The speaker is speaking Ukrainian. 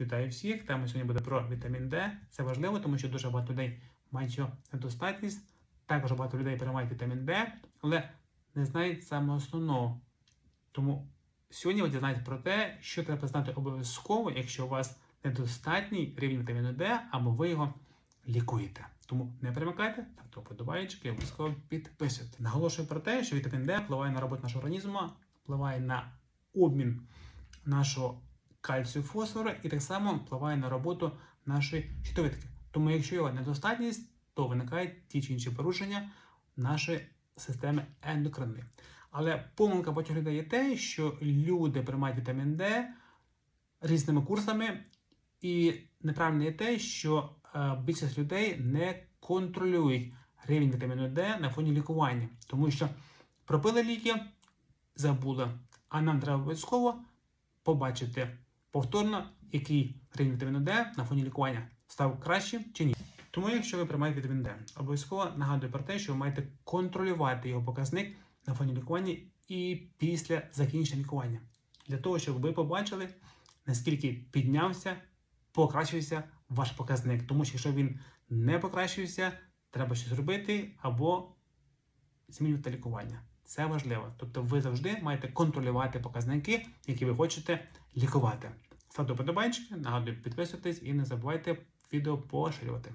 Вітаю всіх! Тема сьогодні буде про вітамін Д. Це важливо, тому що дуже багато людей мають недостатність. Також багато людей приймають вітамін Д, але не знають саме основного. Тому сьогодні ви дізнаєтесь про те, що треба знати обов'язково, якщо у вас недостатній рівень вітаміну Д, або ви його лікуєте. Тому не перемикайте, ставте вподобайки, обов'язково підписуйте. Наголошую про те, що вітамін Д впливає на роботу нашого організму, впливає на обмін нашого кальцію фосфору і так само впливає на роботу нашої щитовидки. Тому, якщо його недостатність, то виникають ті чи інші порушення нашої системи ендокринної. Але помилка багатьох людей є те, що люди приймають вітамін Д різними курсами, і неправильно є те, що е, більшість людей не контролюють рівень вітаміну Д на фоні лікування, тому що пропили ліки, забули. А нам треба обов'язково побачити повторно, який рівень вітаміну Д на фоні лікування став краще чи ні. Тому, якщо ви приймаєте вітамін Д, обов'язково нагадую про те, що ви маєте контролювати його показник на фоні лікування і після закінчення лікування. Для того, щоб ви побачили, наскільки піднявся, покращився ваш показник. Тому що якщо він не покращився, треба щось робити або змінювати лікування. Це важливо. Тобто ви завжди маєте контролювати показники, які ви хочете лікувати. Ставте подобайки, нагадую, підписуйтесь і не забувайте відео поширювати.